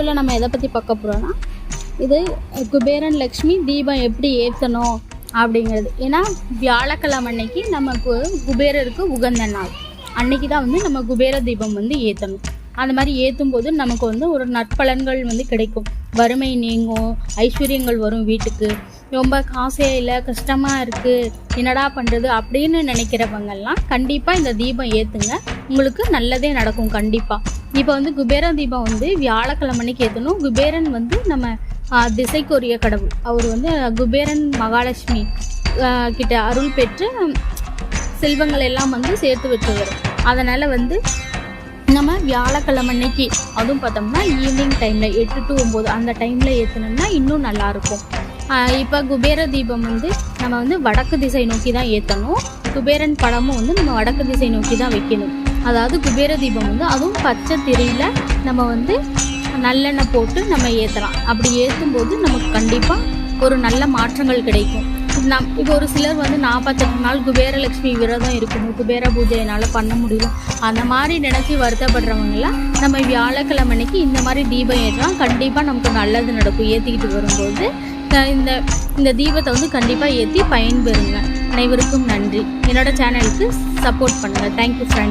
இதில் நம்ம எதை பற்றி பார்க்க போகிறோன்னா இது குபேரன் லக்ஷ்மி தீபம் எப்படி ஏற்றணும் அப்படிங்கிறது. ஏன்னா வியாழக்கிழமை அன்னைக்கு நமக்கு குபேரருக்கு உகந்த நாள். அன்னைக்கு தான் வந்து நம்ம குபேர தீபம் வந்து ஏற்றணும் அந்த மாதிரி ஏற்றும் போது நமக்கு வந்து ஒரு நற்பலன்கள் வந்து கிடைக்கும். வறுமை நீங்கும் ஐஸ்வர்யங்கள் வரும் வீட்டுக்கு. ரொம்ப காசே இல்லை கஷ்டமாக இருக்குது என்னடா பண்ணுறது அப்படின்னு நினைக்கிறவங்கெல்லாம் கண்டிப்பாக இந்த தீபம் ஏற்றுங்க உங்களுக்கு நல்லதே நடக்கும் கண்டிப்பாக இப்போ வந்து குபேர தீபம் வந்து வியாழக்கிழமைக்கு ஏற்றணும் குபேரன் வந்து நம்ம திசைக்குரிய கடவுள். அவர் வந்து குபேரன் மகாலட்சுமி கிட்ட அருள் பெற்று செல்வங்கள் எல்லாம் வந்து சேர்த்து வச்சுவர். அதனால் வந்து நம்ம வியாழக்கிழமை அன்னைக்கு அதுவும் பார்த்தோம்னா ஈவினிங் டைமில் எட்டு டு ஒம்பது அந்த டைமில் ஏற்றினோம்னா இன்னும் நல்லாயிருக்கும் இப்போ குபேர தீபம் வந்து நம்ம வந்து வடக்கு திசை நோக்கி தான் ஏற்றணும் குபேரன் படமும் வந்து நம்ம வடக்கு திசை நோக்கி தான் வைக்கணும். அதாவது குபேர தீபம் வந்து அதுவும் பச்சை திரியில் நம்ம வந்து நல்லெண்ணெய் போட்டு நம்ம ஏற்றலாம் அப்படி ஏற்றும் போது நமக்கு கண்டிப்பாக ஒரு நல்ல மாற்றங்கள் கிடைக்கும். நம் இப்போ ஒரு சிலர் வந்து நாற்பத்தெட்டு நாள் குபேரலட்சுமி விரதம் இருக்கணும் குபேர பூஜை என்னால் பண்ண முடியல. அந்த மாதிரி நினச்சி வருத்தப்படுறவங்களாம் நம்ம வியாழக்கிழமை அன்னைக்கு இந்த மாதிரி தீபம் ஏற்றலாம் கண்டிப்பாக நமக்கு நல்லது நடக்கும். ஏற்றிக்கிட்டு வரும்போது இந்த இந்த தீபத்தை வந்து கண்டிப்பாக ஏற்றி பயன்பெறுங்க. அனைவருக்கும் நன்றி. என்னோடய சேனலுக்கு சப்போர்ட் பண்ணுங்கள் தேங்க்யூ ஃப்ரெண்ட்